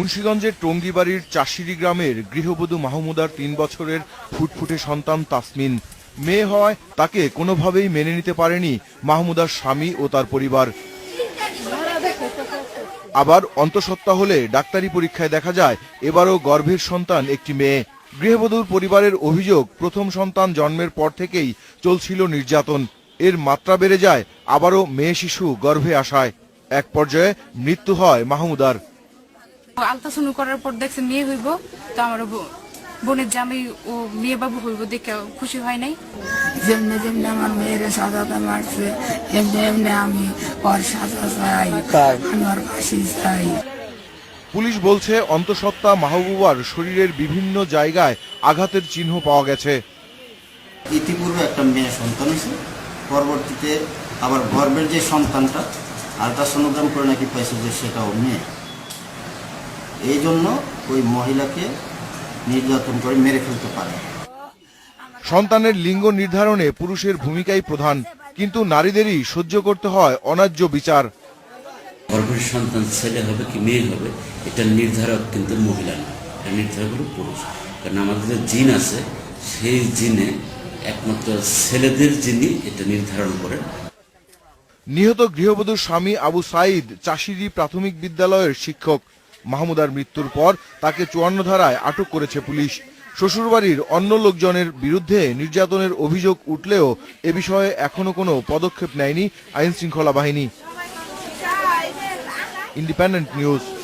মুন্সীগঞ্জের টঙ্গিবাড়ির চাষিরি গ্রামের গৃহবধূ মাহমুদার তিন বছরের ফুটফুটে সন্তান তাসমিন। মেয়ে হয় তাকে কোনোভাবেই মেনে নিতে পারেনি মাহমুদার স্বামী ও তার পরিবার। আবার অন্তঃসত্ত্বা হলে ডাক্তারি পরীক্ষায় দেখা যায়, এবারও গর্ভের সন্তান একটি মেয়ে। গৃহবধূর পরিবারের অভিযোগ, প্রথম সন্তান জন্মের পর থেকেই চলছিল নির্যাতন। এর মাত্রা বেড়ে যায়, আবারও মেয়ে শিশু গর্ভে আসায়। এক পর্যায়ে মৃত্যু হয় মাহমুদার। আলট্রাসাউন্ড করার পর দেখছে মেয়ে হইব তো আমার ব- বোনের জামাই ও মেয়ে বাবু হইব দেখে খুশি হয় নাই। যেমনি যেমনি আমার মেয়ের সাজাতে মারছে এমনি এমনি আমি ওর সাজা চাই আমি ওর ফাঁসি চাই। পুলিশ বলছে অন্তঃসত্ত্বা মাহবুবার শরীরের বিভিন্ন জায়গায় আঘাতের চিহ্ন পাওয়া গেছে। ইতিপূর্বে একটা মেয়ে সন্তান হয়েছে। পরবর্তীতে আবার গর্ভের যে সন্তানটা আলট্রাসোনোগ্রাম করে নাকি পাইছে যে সেটাও মেয়ে। এই জন্য ওই মহিলাকে নির্যাতন করে মেরে ফেলতে পারে। সন্তানের লিঙ্গ নির্ধারণে পুরুষের ভূমিকাই প্রধান কিন্তু নারীদেরই সহ্য করতে হয় অনার্য বিচার। গর্ভের সন্তান ছেলে হবে কি মেয়ে হবে এটা নির্ধারক কিন্তু মহিলা না এটা নির্ধারক হলো পুরুষ। কারণ আমাদের যে জিন আছে সেই জিনে একমাত্র ছেলেদের জিনই এটা নির্ধারণ করেন নিহত গৃহবধূর স্বামী আবু সাইদ চাষিরি প্রাথমিক বিদ্যালয়ের শিক্ষক। মাহমুদার মৃত্যুর পর তাকে চুয়ান্ন ধারায় আটক করেছে পুলিশ। শ্বশুরবাড়ির অন্য লোকজনের বিরুদ্ধে নির্যাতনের অভিযোগ উঠলেও এ বিষয়ে এখনও কোনো পদক্ষেপ নেয়নি আইনশৃঙ্খলা বাহিনী। Independent News.